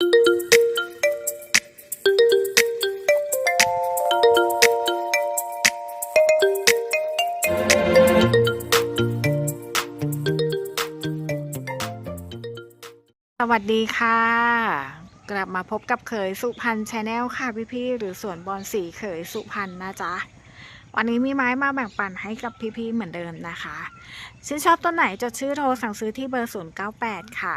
สวัสดีค่ะ กลับมาพบกับเขยสุพรรณชาแนลค่ะพี่ๆหรือสวนบอลสีเขยสุพรรณนะจ๊ะ วันนี้มีไม้มาแบ่งปันให้กับพี่ๆเหมือนเดิมนะคะชื่นชอบต้นไหนจดชื่อโทรสั่งซื้อที่เบอร์ 098 ค่ะ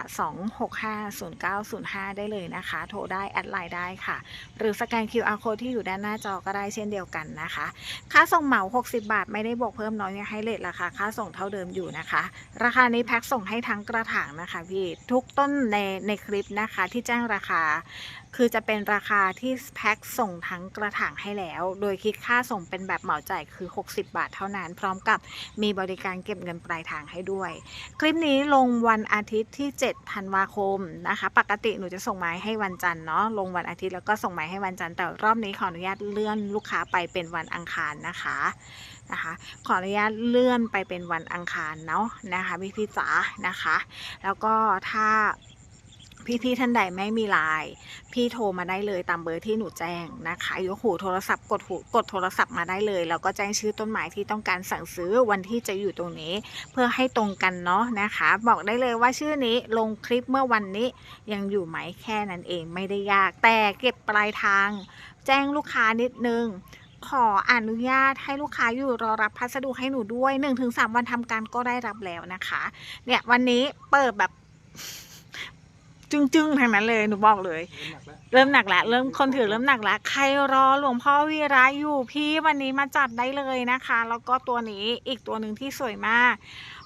2650905 ได้เลยนะคะ โทรได้แอดไลน์ได้ค่ะ หรือสแกน QR code ที่อยู่ด้านหน้าจอก็ได้เช่นเดียวกันนะคะ ค่าส่งเหมา 60 บาท ไม่ได้บวกเพิ่มน้อยยังให้เลทราคาค่าส่งเท่าเดิมอยู่นะคะ ราคานี้แพ็คส่งให้ทั้งกระถางนะคะพี่ทุกต้นในในคลิปนะคะที่แจ้งราคา คือจะเป็นราคาที่แพ็คส่งทั้งกระถางให้แล้ว โดยคิดค่าส่งเป็นแบบเหมาจ่ายคือ 60 บาทเท่านั้น พร้อมกับมีบริการเก็บเงินปลายทางให้ด้วย คลิปนี้ลงวันอาทิตย์ที่7ธันวาคมนะคะ ปกติหนูจะส่งไม้ให้วันจันทร์เนาะ ลงวันอาทิตย์แล้วก็ส่งไม้ให้วันจันทร์ แต่รอบนี้ขออนุญาตเลื่อนลูกค้าไปเป็นวันอังคารนะคะนะคะขออนุญาตเลื่อนไปเป็นวันอังคารเนาะนะคะพี่พี่จ๋านะคะ แล้วก็ถ้า พี่ๆท่านใดไม่มีไลน์พี่โทรมาได้เลยตามเบอร์ที่หนูแจ้งนะคะยกหูโทรศัพท์กดหูกดโทรศัพท์มาได้เลยแล้วก็แจ้งชื่อต้นไม้ที่ต้องการสั่งซื้อวันที่จะอยู่ตรงนี้ เพื่อให้ตรงกันเนาะนะคะ บอกได้เลยว่าชื่อนี้ลงคลิปเมื่อวันนี้ยังอยู่ไหมแค่นั้นเองไม่ได้ยาก แต่เก็บปลายทาง แจ้งลูกค้านิดนึงขออนุญาตให้ลูกค้าอยู่รอรับพัสดุให้หนูด้วย 1-3 วันทำการก็ได้รับแล้วนะคะ เนี่ยวันนี้เปิดแบบ จึ้งๆทางนั้นเลยหนูบอกเลย เริ่มหนักแล้วเริ่มคนถือเริ่มหนักแล้วใครรอหลวงพ่อวีระอยู่พี่วันนี้มาจัดได้เลยนะคะ แล้วก็ตัวนี้อีกตัวหนึ่งที่สวยมาก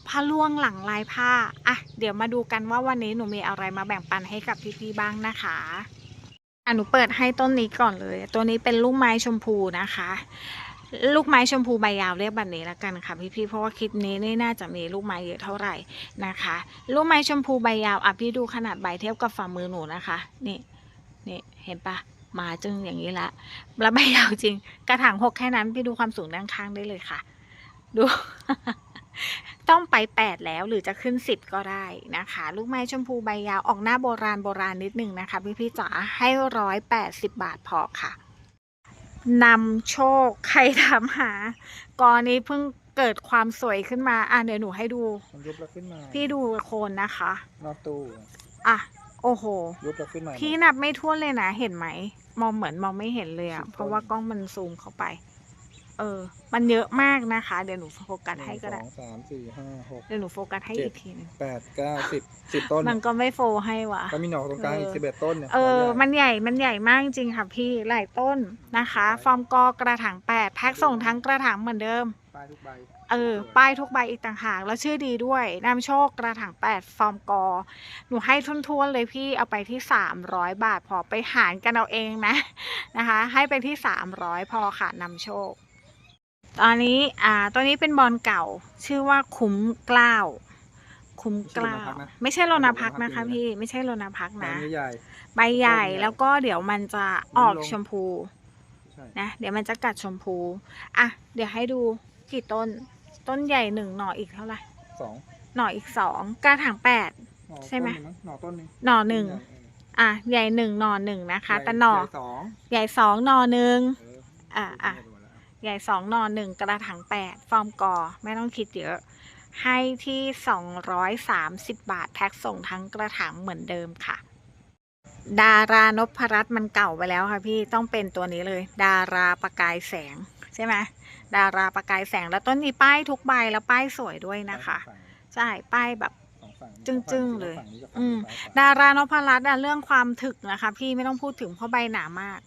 ผ้าล่วงหลังลายผ้าอะเดี๋ยวมาดูกันว่าวันนี้หนูมีอะไรมาแบ่งปันให้กับพี่ๆบ้างนะคะอะหนูเปิดให้ต้นนี้ก่อนเลย ตัวนี้เป็นลูกไม้ชมพูนะคะ ลูกไม้ชมพูใบยาวเรียกแบบนี้ล้วกันค่ะพี่ๆ เพราะว่าคลิปนี้นี่น่าจะมีลูกไม้เยอะเท่าไหร่นะคะ ลูกไม้ชมพูใบยาวอะพี่ดูขนาดใบเทียบกับฝ่ามือหนูนะคะ นี่นี่เห็นปะมาจึงอย่างนี้ละแล้วใบยาวจริง กระถางหกแค่นั้นพี่ดูความสูงด้านข้างได้เลยค่ะ ดูต้องไปแปดแล้วหรือจะขึ้นสิบก็ได้นะคะ ลูกไม้ชมพูใบยาวออกหน้าโบราณโบราณนิดนึงนะคะ พี่พี่ๆจ๋าให้ร้อยแปดสิบบาทพอค่ะ นำโชคใครถามหากรนี้เพิ่งเกิดความสวยขึ้นมา อะเดี๋ยวหนูให้ดู มันยุบเราขึ้นมาพี่ดูโคนนะคะ นอกตู้อะ โอ้โห ยุบเราขึ้นมา พี่นับไม่ทั่วนเลยนะ เห็นไหม มองเหมือนมองไม่เห็นเลยอะสิบเพราะว่ากล้องมันซูมเข้าไป เออ มันเยอะมากนะคะ เดี๋ยวหนูโฟกัสให้ก็ได้นึ่งสองสามสี่ห้าหกเดี๋ยวหนูโฟกัสให้เจ็ดอีกทีหนึงแปดเก้าสิบสิบต้นมันก็ไม่โฟให้วะก็มีหน่อตรงกลางอีกเออสิบเอ็ดต้นเนี่ยเออขใหญ่มันใหญ่ มันใหญ่มากจริงๆค่ะพี่ หลายต้นนะคะ ฟอร์มกอกระถางแปดแพ็คส่งทั้งกระถางเหมือนเดิม ป้ายทุกใบเออ ป้ายทุกใบอีกต่างหาก แล้วชื่อดีด้วยนำโชคกระถางแปดฟอร์มกอ หนูให้ทุนๆเลยพี่เอาไปที่สามร้อยบาทพอไปหารกันเอาเองนะนะคะ ให้ไปที่สามร้อยพอค่ะนำโชค ตอนนี้อ่าตัวนี้เป็นบอลเก่า ชื่อว่าคุ้มเกล้าว คุ้มเกล้าว ไม่ใช่โลนาพักนะคะ พี่ไม่ใช่โลนาพักใบนะใหญ่ใบใหญ่แล้วก็เดี๋ยวมันจะออกชมพูๆใช่นะเดี๋ยวมันจะกัดชมพูอะเดี๋ยวให้ดูกี่ต้น ต้นใหญ่หนึ่งหน่ออีกเท่าไหร่สองหน่ออีกสองกระถางแปดหน่อใช่ไหมต้นนึ่งงหน่อต้นหนึ่งหน่อหนึ่งเอออะใหญ่หนึ่งหน่อหนึ่งนะคะใหญ่แต่หน่อใญ่สองใหญ่สองหน่อหนึ่งเอออะอะ ใหญ่สองหน่อหนึ่งกระถางแปดฟอร์มกอ ไม่ต้องคิดเยอะ ให้ที่สองร้อยสามสิบบาทแพ็คส่งทั้งกระถางเหมือนเดิมค่ะ ดารานพรัตน์มันเก่าไปแล้วค่ะพี่ต้องเป็นตัวนี้เลย ดาราประกายแสงใช่ไหมดาราประกายแสงแล้วต้นนี้ป้ายทุกใบแล้วป้ายสวยด้วยนะคะ ใช่ป้ายแบบสองฝั่งจึ้งๆเลยฝั่นี้กับอืฝั่งมนี้ซ้ยขวดารานพรัตน์อะเรื่องความถึกนะคะ พี่ไม่ต้องพูดถึงเพราะใบหนามาก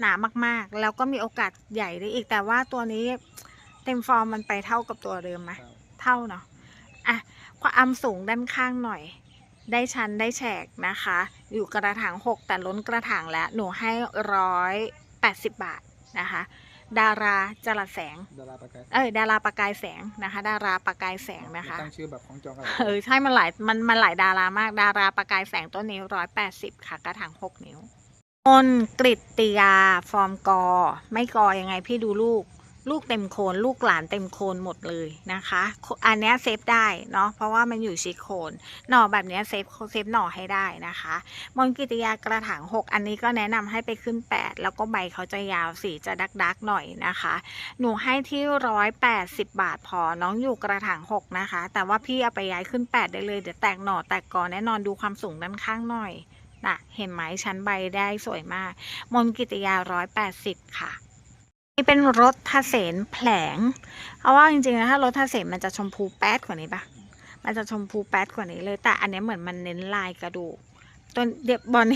หนามากๆ แล้วก็มีโอกาสใหญ่ได้อีกแต่ว่าตัวนี้เต็มฟอร์มมันไปเท่ากับตัวเดิมไหมครับเท่าเนาะอะความสูงด้านข้างหน่อย ได้ชั้นได้แฉกนะคะ อยู่กระถางหกแต่ล้นกระถางแล้ว หนูให้ร้อยแปดสิบบาทนะคะ ดาราจรัสแสง ดาราประกายเออดาราประกายแสงนะคะ ดาราประกายแสงนะคะตั้งชื่อแบบของจองกันเออใช่มันหลายมันมันหลายดารามาก ดาราประกายแสงต้นนิ้วร้อยแปดสิบค่ะ กระถางหกนิ้วม นกริตติยา ฟอร์มกอ ไม่กอยังไงพี่ดูลูก ลูกเต็มโคน ลูกหลานเต็มโคนหมดเลยนะคะ อันนี้เซฟได้เนาะเพราะว่ามันอยู่ชิดโคนหน่อแบบนี้เซฟเซฟหน่อให้ได้นะคะ มนกิตยากระถาง 6 อันนี้ก็แนะนำให้ไปขึ้น 8 แล้วก็ใบเขาจะยาวสีจะดักดักหน่อยนะคะ หนูให้ที่180บาทพอน้องอยู่กระถาง 6 นะคะ แต่ว่าพี่เอาไปย้ายขึ้น 8 ได้เลยเดี๋ยวแตกหน่อแตกกอแน่นอนดูความสูงด้านข้างหน่อย นะเห็นไหมชั้นใบได้สวยมาก มนกิตยา 180 ค่ะ นี่เป็นรถทเสนแผลง เพราะว่าจริงๆนะถ้ารถทเสนมันจะชมพูแป๊ดกว่านี้ปะมันจะชมพูแป๊ดกว่านี้เลย แต่อันนี้เหมือนมันเน้นลายกระดูก ตัวเด็บบอล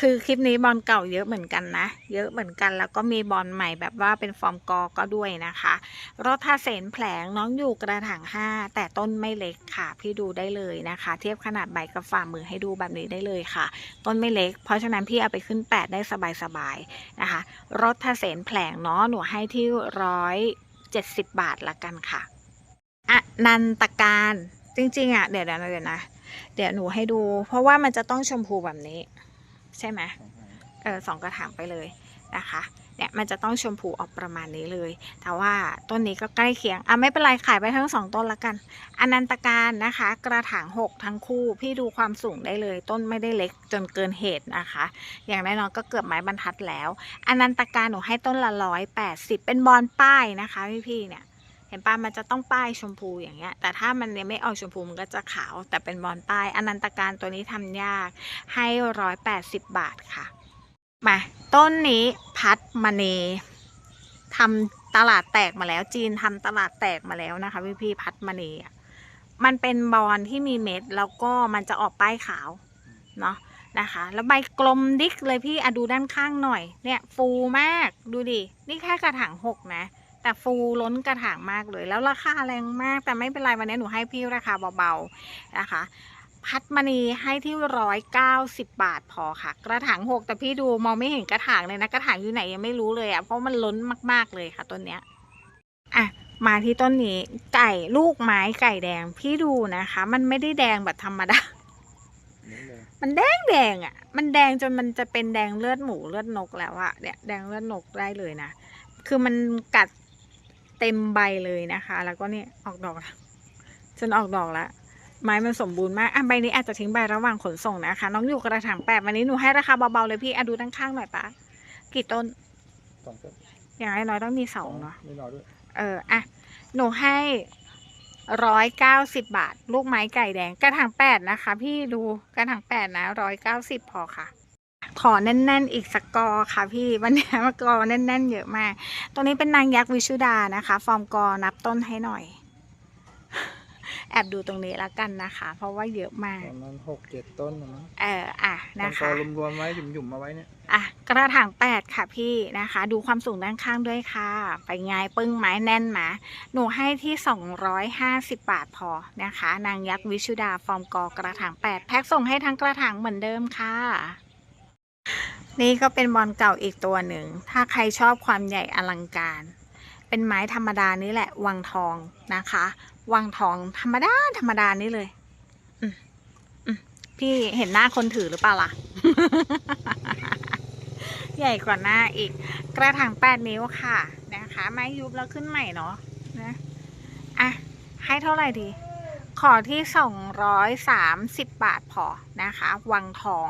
คือคลิปนี้บอลเก่าเยอะเหมือนกันนะ เยอะเหมือนกันแล้วก็มีบอลใหม่แบบว่าเป็นฟอร์มกอก็ด้วยนะคะรถทาเสนแผลงน้องอยู่กระถางห้าแต่ต้นไม่เล็กค่ะ พี่ดูได้เลยนะคะ เทียบขนาดใบกับฝ่ามือให้ดูแบบนี้ได้เลยค่ะ ต้นไม่เล็ก เพราะฉะนั้นพี่เอาไปขึ้น 8 ได้สบายๆนะคะรถทาเสนแผลงเนาะหนูให้ที่ร้อยเจ็ดสิบบาทละกันค่ะอนันตการจริงๆอะเดี๋ยวเดี๋ยวเดี๋ยวนะ เดี๋ยวหนูให้ดู เพราะว่ามันจะต้องชมพูแบบนี้ ใช่ไหมเออสองกระถางไปเลยนะคะเนี่ยมันจะต้องชมพูออกประมาณนี้เลย แต่ว่าต้นนี้ก็ใกล้เคียง อะไม่เป็นไรขายไปทั้งสองต้นละกัน อนันตการนะคะ กระถางหกทั้งคู่ พี่ดูความสูงได้เลย ต้นไม่ได้เล็กจนเกินเหตุนะคะ อย่างแน้อยๆก็เกือบไม้บรรทัดแล้ว อนันตการหนูให้ต้นละร้อยแปดสิบเป็นบอลป้ายนะคะพี่ๆเนี่ย เห็นปะมันจะต้องป้ายชมพูอย่างเงี้ย แต่ถ้ามันยังไม่เอาชมพูมันก็จะขาว แต่เป็นบอลป้าย อนันตการตัวนี้ทำยากให้ร้อยแปดสิบบาทค่ะ มาต้นนี้พัดมณีทำตลาดแตกมาแล้วจีนทำตลาดแตกมาแล้วนะคะพี่พี่พัดมณีอะมันเป็นบอลที่มีเม็ดแล้วก็มันจะออกป้ายขาวเนาะนะคะ แล้วใบกลมดิกเลยพี่อะดูด้านข้างหน่อย เนี่ย ฟูมากดูดิ นี่แค่กระถางหกนะ แต่ฟูล้นกระถางมากเลย แล้วราคาแรงมาก แต่ไม่เป็นไรวันนี้หนูให้พี่ราคาเบาๆนะคะพัดมณีให้ที่ร้อยเก้าสิบบาทพอค่ะ กระถางหกแต่พี่ดูมองไม่เห็นกระถางเลยนะกระถางอยู่ไหนยังไม่รู้เลยอะ่ะเพราะมันล้นมากๆเลยค่ะต้นเนี้ยอะมาที่ต้นนี้ไก่ลูกไม้ไก่แดงพี่ดูนะคะ มันไม่ได้แดงแบบธรรมดานี่เลยมันแดงแดงอะ่ะ มันแดงจนมันจะเป็นแดงเลือดหมูเลือดนกแล้วอะเนี่ยแดงเลือดนกได้เลยนะคือมันกัด เต็มใบเลยนะคะ แล้วก็เนี่ยออกดอกแล้วจนออกดอกแล้วไม้มันสมบูรณ์มากอะใบนี้อาจจะทิ้งใบระหว่างขนส่งนะคะ น้องอยู่กระถางแปดวันนี้หนูให้ราคาเบาๆเลยพี่อะดูด้านข้างหน่อยปะกี่ต้นสองต้นอย่างน้อยๆต้องมีสองเนาะไม่น้อยด้วยเอออะหนูให้ร้อยเก้าสิบบาท ลูกไม้ไก่แดงกระถางแปดนะคะ พี่ดูกระถางแปดนะร้อยเก้าสิบพอค่ะ ขอแน่น ๆ อีกสักกอค่ะพี่วันนี้มากอแน่น ๆ เยอะมากตัวนี้เป็นนางยักษ์วิชุดานะคะ ฟอร์มกอนับต้นให้หน่อย แอบดูตรงนี้แล้วกันนะคะ เพราะว่าเยอะมากประมาณหกเจ็ดต้นนะมั้งเอออะนะนะคะคะรวมๆไว้หยุ่มๆมาไว้เนี่ย อะกระถางแปดค่ะพี่นะคะ ดูความสูงด้านข้างด้วยค่ะ ไปไงปึ้งไม้แน่นหมาหนูให้ที่ 250 บาทพอนะคะ นางยักษ์วิชุดาฟอร์มกอกระถางแปดแพ็คส่งให้ทั้งกระถางเหมือนเดิมค่ะ นี่ก็เป็นบอลเก่าอีกตัวหนึ่ง ถ้าใครชอบความใหญ่อลังการ เป็นไม้ธรรมดานี่แหละ วังทองนะคะ วังทองธรรมดาธรรมดานี่เลย อืมอืมพี่เห็นหน้าคนถือหรือเปล่าล่ะ ใหญ่กว่าหน้าอีก กระถางแปดนิ้วค่ะนะคะ ไม้ยุบแล้วขึ้นใหม่เนาะนะ อะ ให้เท่าไหร่ดี ขอที่สองร้อยสามสิบบาทพอนะคะ วังทอง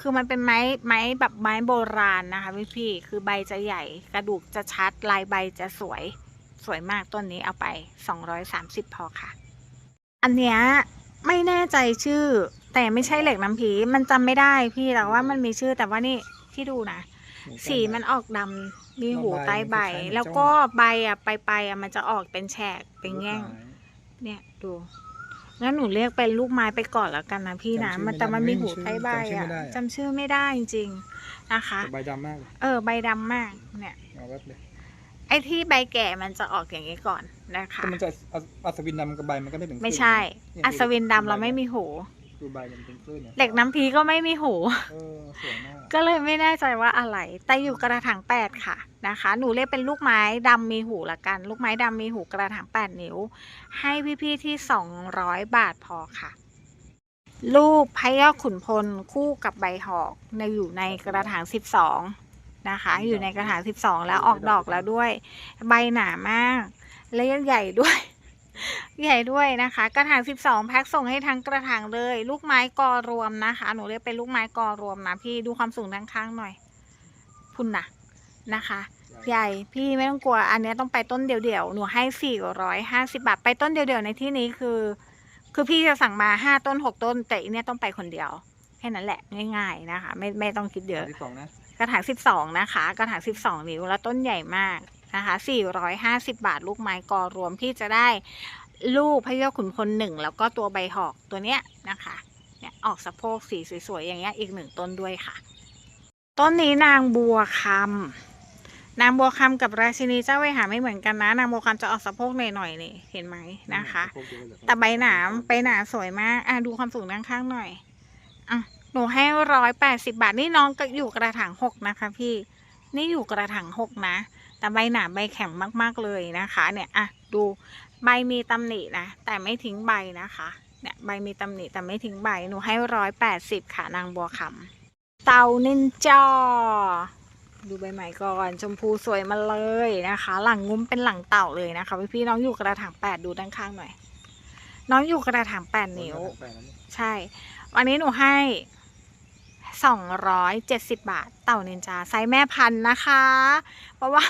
คือมันเป็นไม้ไม้แบบไม้โบราณนะคะพี่พี่ๆคือใบจะใหญ่กระดูกจะชัดลายใบจะสวยสวยมากต้นนี้เอาไปสองร้อยสามสิบพอค่ะ อันเนี้ยไม่แน่ใจชื่อ แต่ไม่ใช่เหล็กน้ำผีมันจำไม่ได้พี่แต่ว่ามันมีชื่อแต่ว่านี่ที่ดูนะ สีมันออกดำมีหูใต้ใบ แล้วก็ใบอะไปไปๆอะมันจะออกเป็นแฉกเป็นแง่ง เนี่ยดู งั้นหนูเรียกเป็นลูกไม้ไปก่อนแล้วกันนะพี่นะมันแต่มันมีหูใต้ใบอะจำชื่อไม่ได้จริง ๆนะคะ ใบดำมากเลยเออใบดำมากเนี่ย เอาแวบเลยไอ้ที่ใบแก่มันจะออกอย่างนี้ก่อนนะคะ แต่มันจะอัศอัศวินดำกับใบมันก็ไม่ถึงไม่ใช่เนี่ยอัศวินดำเราไม่มีหู ดูใบมันเป็นคลื่นเนี่ยเหล็กน้ำพีก็ไม่มีหู เออสวยมากก็เลยไม่แน่ใจว่าอะไร แต่อยู่กระถางแปดค่ะนะคะ หนูเรียกเป็นลูกไม้ดำมีหูละกัน ลูกไม้ดำมีหูกระถางแปดนิ้ว ให้พี่ๆที่สองร้อยบาทพอค่ะ ลูกพระยอดขุนพลคู่กับใบหอกในอยู่ในกระถางสิบสองนะคะ อยู่ในกระถางสิบสองแล้วออกดอกแล้วด้วย ใบหนามากและยังใหญ่ด้วย ใหญ่ด้วยนะคะ กระถาง 12 แพ็คส่งให้ทั้งกระถางเลย ลูกไม้กอรวมนะคะ หนูเรียกเป็นลูกไม้กอรวมนะพี่ดูความสูงด้านข้างหน่อย พุ่นนะนะคะ ใหญ่พี่ไม่ต้องกลัว อันเนี้ยต้องไปต้นเดี่ยวๆ หนูให้ 450 บาท ไปต้นเดี่ยวๆ ในที่นี้คือ คือพี่จะสั่งมา 5 ต้น 6 ต้น แต่อันเนี้ยต้องไปคนเดียว แค่นั้นแหละง่ายๆนะคะ ไม่ไม่ต้องคิดเยอะที่สองนะกระถาง 12 นะคะ กระถาง 12 นิ้วแล้วต้นใหญ่มาก นะคะ450 บาทลูกไม้กอรวมพี่จะได้ลูกพระเยาขุนพลหนึ่งแล้วก็ตัวใบหอกตัวเนี้ยนะคะเนี่ยออกสะโพกสีสวยๆอย่างเงี้ยอีกหนึ่งต้นด้วยค่ะ ต้นนี้นางบัวคำนางบัวคำกับราชินีเจ้าเวหาไม่เหมือนกันนะ นางบัวคำจะออกสะโพกหน่อยๆนี่เห็นไหมนะคะ แต่ใบหนามใบหนาสวยมากอะดูความสูงด้านข้างหน่อยอะหนูให้ร้อยแปดสิบาทนี่น้องก็อยู่กระถางหกนะคะ พี่นี่อยู่กระถางหกนะ แต่ใบหนาใบแข็งมากๆเลยนะคะเนี่ยอะดูใบมีตำหนินะแต่ไม่ทิ้งใบนะคะเนี่ยใบมีตำหนิแต่ไม่ทิ้งใบหนูให้ร้อยแปดสิบค่ะนางบัวคำเต่านินจาดูใบใหม่ก่อนชมพูสวยมาเลยนะคะ หลังงุ้มเป็นหลังเต่าเลยนะคะพี่พี่ๆน้องอยู่กระถางแปดดูด้านข้างหน่อย น้องอยู่กระถางแปดนิ้วแปดนิ้วใช่ วันนี้หนูให้ สองร้อยเจ็ดสิบาท เต่านินจาไซส์แม่พันธุ์นะคะ เพราะว่า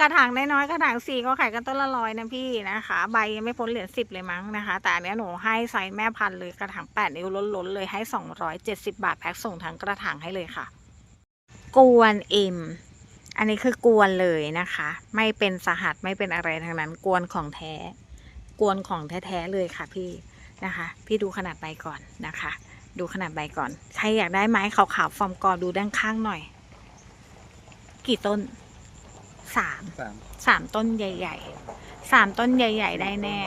กระถางน้อยๆกระถางสี่ก็ขายกันต้นละร้อยนะพี่นะคะ ใบยังไม่พ้นเหรียญสิบเลยมั้งนะคะ แต่อันนี้หนูให้ไซส์แม่พันธุ์เลยกระถางแปดนิ้วล้นๆเลยให้สองร้อยเจ็ดสิบาทแพ็คส่งทั้งกระถางให้เลยค่ะ กวนเอ็มอันนี้คือกวนเลยนะคะ ไม่เป็นสหัสไม่เป็นอะไรทั้งนั้น กวนของแท้ กวนของแท้ๆเลยค่ะพี่นะคะ พี่ดูขนาดใบก่อนนะคะ ดูขนาดใบก่อน ใครอยากได้ไม้ขาวๆฟอร์มกอดูด้านข้างหน่อย กี่ต้น สาม สามสามต้นใหญ่ ๆ สามต้นใหญ่ ๆ ได้แน่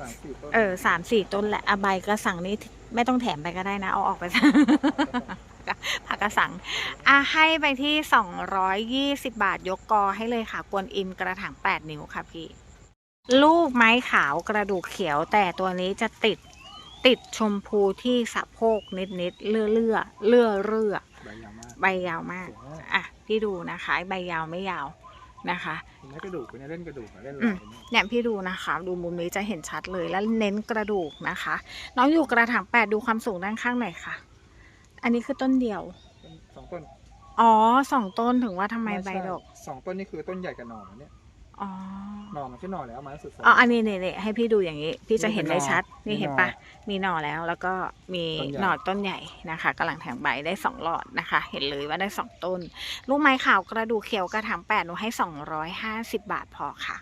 สามสี่ต้นเออสามสี่ต้นแหละอะใบกระสังนี่ไม่ต้องแถมไปก็ได้นะ เอาออกไปซะ ผักกระสัง อะให้ไปที่สองร้อยยี่สิบาทยกกอให้เลยค่ะ กวนอิมกระถางแปดนิ้วค่ะพี่ ลูกไม้ขาวกระดูกเขียวแต่ตัวนี้จะติด ติดชมพูที่สะโพกนิดนิดๆเลื่อเลื่อเลื่อเรื่อใบยาวมากใบยาวมากสวยมากอะพี่ดูนะคะใบยาวไม่ยาวนะคะเห็นไหมกระดูกเนี่ยเล่นกระดูกอะเล่นอืลายมเนี่ยเนี่ยพี่ดูนะคะ ดูมุมนี้จะเห็นชัดเลยแล้วเน้นกระดูกนะคะ น้องอยู่กระถางแปดดูความสูงด้านข้างหน่อยค่ะอันนี้คือต้นเดียวสองต้นอ๋อสองต้นถึงว่าทำไมใบใช่ดกสองต้นนี่คือต้นใหญ่กับหน่อเนี่ย อ๋อ หน่อมันใช่หน่อแล้วเอามาสุดอ๋อ อันนี้เนี่ยเนี่ยให้พี่ดูอย่างนี้ พี่จะเห็นได้ชัดมีนี่หน่อเห็นปะ มีหน่อแล้ว แล้วก็มีต้นใหญ่หน่อต้นใหญ่นะคะกำลังแทงใบได้สองหลอดนะคะ เห็นเลยว่าได้สองต้น ลูกไม้ขาวกระดูกเขียวกระถางแปดหนูให้สองร้อยห้าสิบบาทพอค่ะ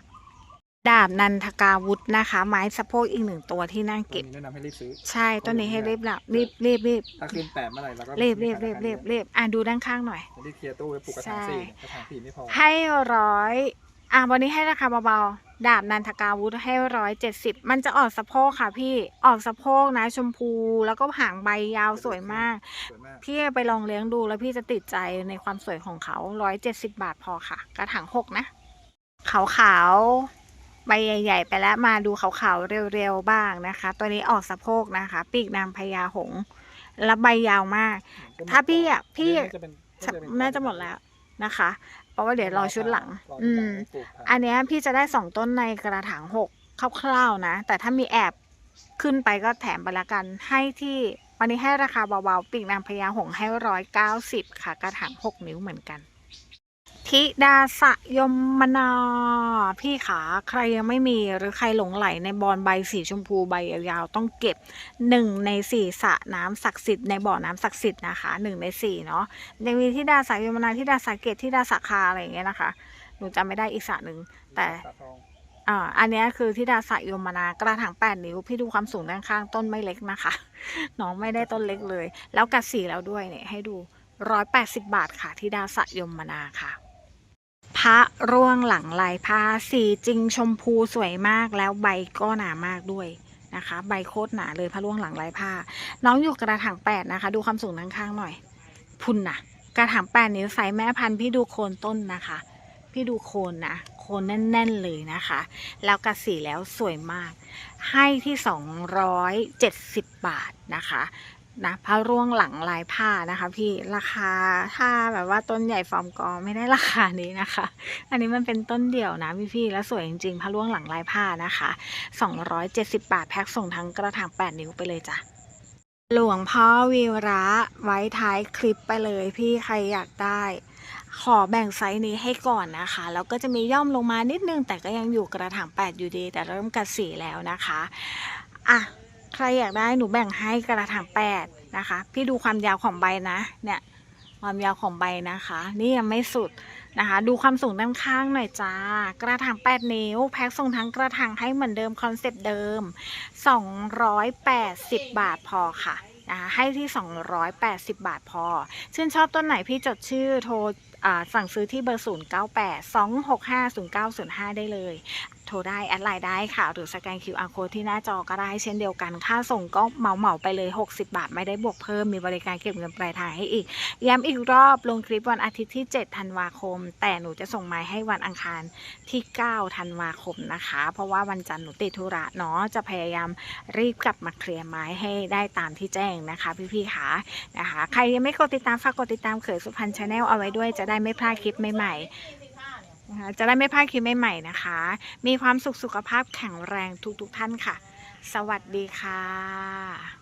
ดาบนันทกาวุธนะคะ ไม้สะโพกอีกหนึ่งตัวที่น่าต้เก็นบนี้แนะนำให้รีบซื้อ ใช่ ต้นนี้ให้รีบละรีบรีบรีบถ้าขึ้นแปดเมื่อไหร่เราก็รีบรีบรีบรีบรีบอะดูด้านข้างหน่อยรีบเคลียร์ตู้ไว้ปลูกกระถางใช่สี่กระถางสี่ไม่พอให้ร้อย อะวันนี้ให้ราคาเบาๆ ดาบนันทกาวุธให้ร้อยเจ็ดสิบมันจะออกสะโพกค่ะพี่ออกสะโพกนะ ชมพูแล้วก็หางใบยาวสวยมาก สวยมากพี่ไปลองเลี้ยงดูแล้วพี่จะติดใจในความสวยของเขาร้อยเจ็ดสิบาทพอค่ะ กระถางหกนะขาวขาวๆ ใบใหญ่ ๆ ไปแล้วมาดูขาวขาวๆ เร็วๆ บ้างนะคะ ตัวนี้ออกสะโพกนะคะ ปีกนางพญาหงส์และใบยาวมาก ถ้าพี่อะพี่น่าจะเป็นเป็น่าจะหมดแล้วนะคะ เพราะว่าเดี๋ยวรอชุดหลังรออืชุดหลัมงปลูกค่ะอันเนี้ยพี่จะได้สองต้นในกระถางหกคร่าวๆนะ แต่ถ้ามีแอบขึ้นไปก็แถมไปละกัน ให้ที่วันนี้ให้ราคาเบาๆ ปีกนางพญาหงส์ให้ร้อยเก้าสิบค่ะ กระถางหกนิ้วเหมือนกัน ธิดาสยมนา พี่ขาใครยังไม่มีหรือใครหลงไหลในบอลใบสีชมพูใบยาวๆต้องเก็บหนึ่งในสี่สระน้ำศักดิ์สิทธิ์ในบ่อน้ำศักดิ์สิทธิ์นะคะหนึ่งในสี่เนาะยังมีธิดาสยมนาธิดาสาเกตธิดาสาคาอะไรอย่างเงี้ยนะคะหนูจำไม่ได้อีกสระหนึ่งแต่องอ่าอันนี้คือทิดาสายมนากระถางแปดนิ้ว พี่ดูความสูงด้านข้างต้นไม่เล็กนะคะ น้องไม่ได้ต้นเล็กเลย แล้วกัดสีแล้วด้วยเนี่ยให้ดูร้อยแปดสิบาทค่ะทิดาสยมนาค่ะ พระร่วงหลังลายผ้าสีจริงชมพูสวยมากแล้วใบก็หนามากด้วยนะคะ ใบโคตรหนาเลยพระร่วงหลังลายผ้า น้องอยู่กระถางแปดนะคะ ดูความสูงด้านข้างหน่อย พุ่นนะกระถางแปดนิ้วไซส์แม่พันธุ์พี่ดูโคนต้นนะคะ พี่ดูโคนนะโคนแน่น ๆ เลยนะคะ แล้วกระสีแล้วสวยมาก ให้ที่ 270 บาทนะคะ นะผ้าร่วงหลังลายผ้านะคะ พี่ราคาถ้าแบบว่าต้นใหญ่ฟอร์มกอไม่ได้ราคานี้นะคะ อันนี้มันเป็นต้นเดี่ยวนะพี่พี่แล้วสวยจริงๆผ้าร่วงหลังลายผ้านะคะ 270 บาทแพ็คส่งทั้งกระถาง 8 นิ้วไปเลยจ้ะหลวงพ่อวีระไว้ท้ายคลิปไปเลย พี่ใครอยากได้ ขอแบ่งไซส์นี้ให้ก่อนนะคะ แล้วก็จะมีย่อมลงมานิดนึง แต่ก็ยังอยู่กระถาง 8 อยู่ดี แต่เริ่มกัดสีแล้วนะคะ อะ ใครอยากได้หนูแบ่งให้กระถาง8นะคะ พี่ดูความยาวของใบนะ เนี่ย ความยาวของใบนะคะ นี่ยังไม่สุดนะคะ ดูความสูงด้านข้างหน่อยจ้า กระถาง8นิ้ว แพ็คส่งทั้งกระถางให้เหมือนเดิมคอนเซ็ปต์เดิม280บบาทพอค่ะนะคะให้ที่ 280 บาทพอ ชื่นชอบต้นไหนพี่จดชื่อโทรสั่งซื้อที่เบอร์ 098 265 0905 ได้เลย ทรได้ แอดไลน์ได้ค่ะ หรือสแกน QR code ที่หน้าจอก็ได้เช่นเดียวกัน ค่าส่งก็เหมาเหมาไปเลย 60 บาท ไม่ได้บวกเพิ่ม มีบริการเก็บเงินปลายทางให้อีก ย้ำอีกรอบลงคลิปวันอาทิตย์ที่ 7 ธันวาคม แต่หนูจะส่งไม้ให้วันอังคารที่ 9 ธันวาคมนะคะ เพราะว่าวันจันทร์หนูติดธุระเนาะ จะพยายามรีบกลับมาเคลียร์ไม้ให้ได้ตามที่แจ้งนะคะ พี่ๆค่ะนะคะ ใครยังไม่กดติดตามฝากกดติดตามเขยสุพรรณชาแนลเอาไว้ด้วยจะได้ไม่พลาดคลิปใหม่ๆ นะคะจะได้ไม่พลาดคลิปใหม่ๆนะคะ มีความสุขสุขภาพแข็งแรงทุกๆท่านค่ะ สวัสดีค่ะ